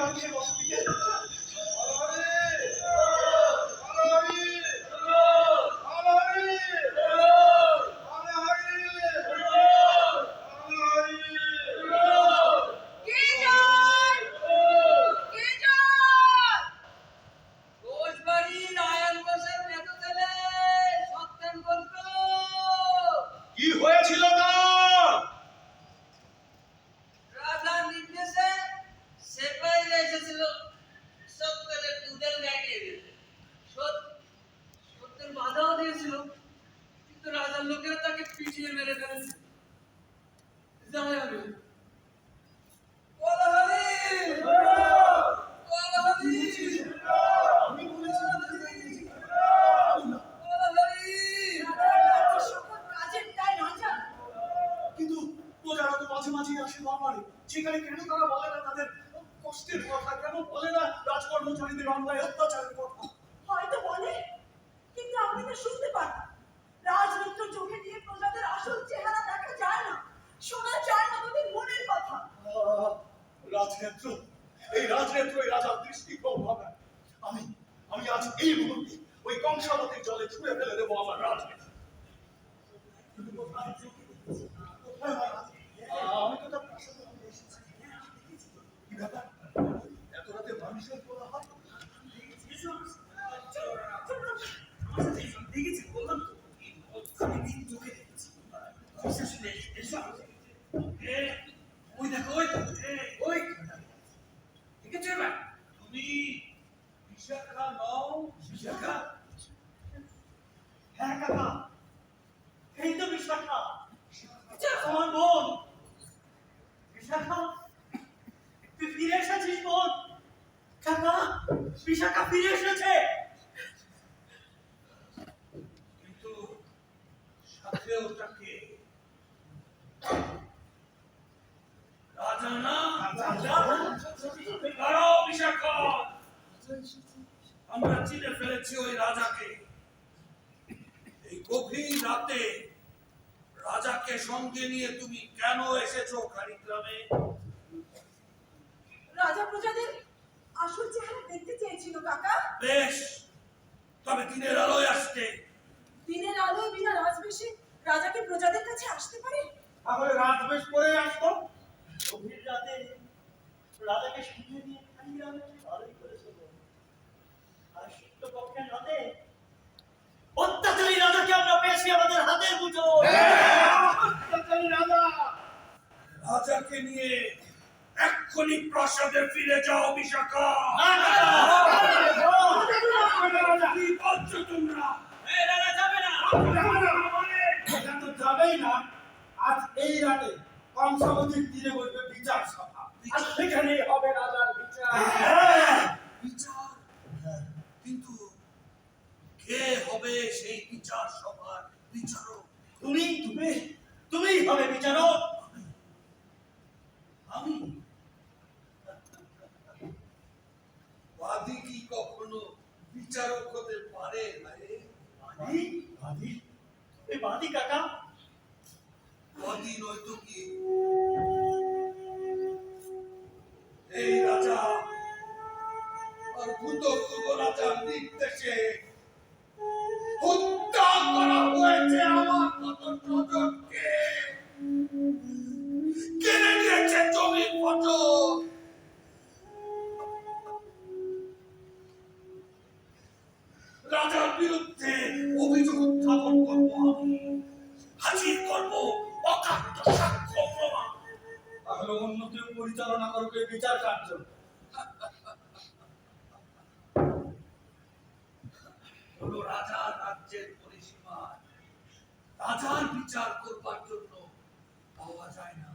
মানুষের বসতিতে সেখানে কেন তারা বলে না তাদের কথা, কেন বলে না রাজকর্মচারীদের অন্যায় অত্যাচারের কথা? হয়তো বলে, কিন্তু আপনি তো শুনতে পান। রাজমিত্র চোখে দিয়ে প্রজাদের আসল চেহারা দেখা যায় না শোনা যায় না তাদের মনের কথা আহ, রাজনেত্র এই রাজনেত্র এই রাজার দৃষ্টি হবে আমি আমি আজ এই মুহূর্তে ওই কংসাবতীর জলে ছুঁড়ে ফেলে দেবো আমার রাজনেত্র কিন্তু কোথায়? কোথায় আমার রাজ- আহ, আমি তো তার প্রাসাদে আমি এসেছি। কি ব্যাপার? এত রাতে মানুষের কোলাহল? দেখেছি বললাম তো আমি দিন চোখে দেখেছি বিশেষ নেই এসব এ, ওই দেখো ওই দেখো, এ, ওই দেখেছ এবার তুমি বিশাখা নও বিশাখা হ্যাঁ কাকা এই তো বিশাখা আচ্ছা আমার বোন বিশাখা তুই ফিরে এসেছিস বোন কাকা বিশাখা ফিরে এসেছে কিন্তু সাথে ওটাকে রাজা না দাঁড়াও বিশাখা আমরা চিনে ফেলেছি ওই রাজাকে। এই গভীর রাতে রাজাকে সঙ্গে নিয়ে তুমি কেন এসেছ খানিগ্রামে রাজা প্রজাদের আসল চেহারা দেখতে চেয়েছিল কাকা। বেশ তবে দিনের আলোয় আসতে। দিনের আলোয় বিনা রাজবেশে রাজাকে প্রজাদের কাছে আসতে পারে তাহলে রাজবেশ পরে আসতো গভীর রাতে রাজাকে সঙ্গে নিয়ে খানিগ্রামে ভালোই করেছ গো। আর সত্য পক্ষের রাতে অত্যাচারী রাজাকে আমরা পেয়েছি আমাদের হাতের মুঠো রাজাকে নিয়ে এক্ষুনি প্রাসাদে ফিরে যাও বিশাখা কি বলছো তোমরা না আজ এই রাতে কংসাবতীর তীরে বসবে বিচার সভা। আর সেখানেই হবে রাজার বিচার। বিচার? কিন্তু কে হবে সেই বিচার সভার বিচারক? তুমি তুমি তুমিই হবে বিচারক। আমি? বাদী কি কখনো বিচারক হতে পারে? ভাই বাদী? বাদী বাদী কাকা? তাহলে পরিচালনা করবে বিচার কার্য। হলো রাজার রাজ্যের পরিসীমা। রাজার বিচার করবার জন্য পাওয়া যায় না।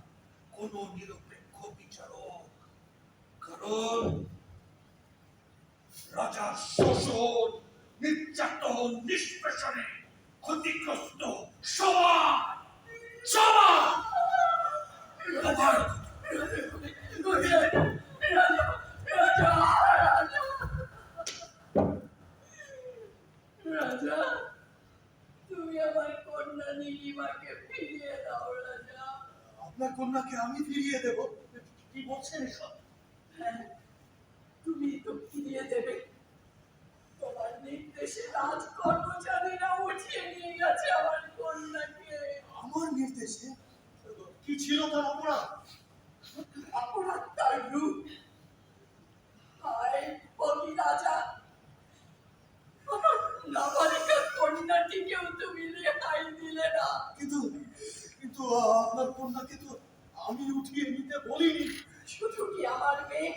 কোন নিরপেক্ষ বিচারক। কারণ রাজার শোষণ, নির্যাতন, নিষ্পেষণে ক্ষতিগ্রস্ত আপনার কন্যাকে আমি ফিরিয়ে দেব। কি বলছেন এসব? হ্যাঁ, তুমি তো ফিরিয়ে দেবে। তোমার নির্দেশে রাজ কর্মচারীরা উঠিয়ে নিয়ে গেছে আমার কন্যাকে। আমার নির্দেশে? কি ছিল তার অপরাধ? অপরাধ তার রূপ। হায় বলি রাজা আমার নাবালিকা কন্যাটিকেও দিলে না কিন্তু কিন্তু আপনার কন্যাকে তো আমি উঠিয়ে নিতে বলিনি। শুধু কি আমার মেয়ে?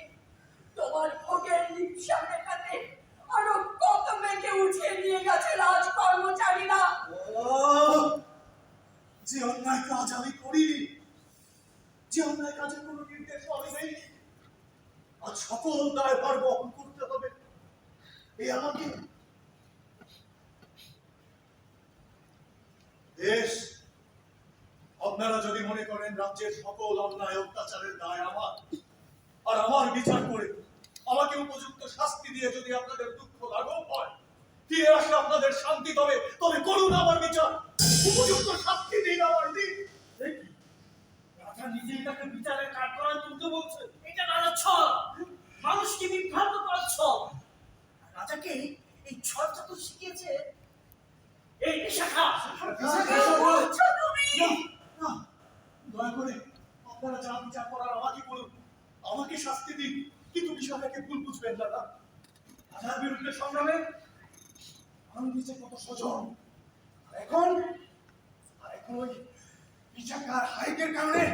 তোমার ভোগের লিপসা মেটাতে আরও কত মেয়েকে উঠিয়ে নিয়ে গেছে রাজ কর্মচারীরা যে অন্যায় কাজ আমি করিনি যে অন্যায় কাজের কোনো নির্দেশ আমি দেইনি আজ সকল দায়ভার বহন করতে হবে। এই আমাকে দেশ। আপনারা যদি মনে করেন রাজ্যের সকল অন্যায়, অত্যাচারের দায় আমার, আর আমার বিচার করে আমাকে উপযুক্ত শাস্তি দিয়ে যদি আপনাদের দুঃখ লাঘব হয়, ফিরে আসলে আপনাদের শান্তি তবে তবে করুন আমার বিচার। উপযুক্ত শাস্তি দিন আমার দিন। রাজা নিজেই তাকে বিচারের কাঠ করার তুলতে বলছে। এটা রাজা ছল মানুষকে বিভ্রান্ত করার ছল রাজাকে এই ছলটা তো শিখিয়েছে এই বিশাখা কি বলছো তুমি না, আমাকে শাস্তি দিন। কিন্তু বিষয়টাকে ভুল বুঝবেন না রাজার বিরুদ্ধে সংগ্রামে আমি নিজে কত সজন এখন আর এখন ওই বিচাকার হাইকের কারণে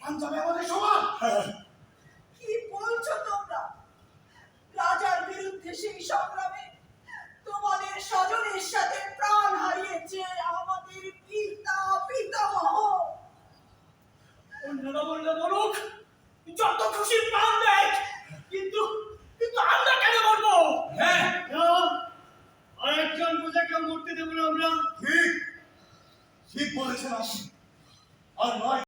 প্রাণ যাবে আমাদের সবার কি বলছো তোমরা রাজার বিরুদ্ধে সেই সংগ্রামে তোমাদের স্বজনের সাথে প্রাণ হারিয়েছে আমাদের পিতা পিতামহ বললে বলুক যত খুশি প্রাণ দেয় কিন্তু কিন্তু আমরা কেন করব হ্যাঁ। আরেকজন প্রজাকে মরতে দেবো না আমরা। ঠিক ঠিক বলেছেন আপনি।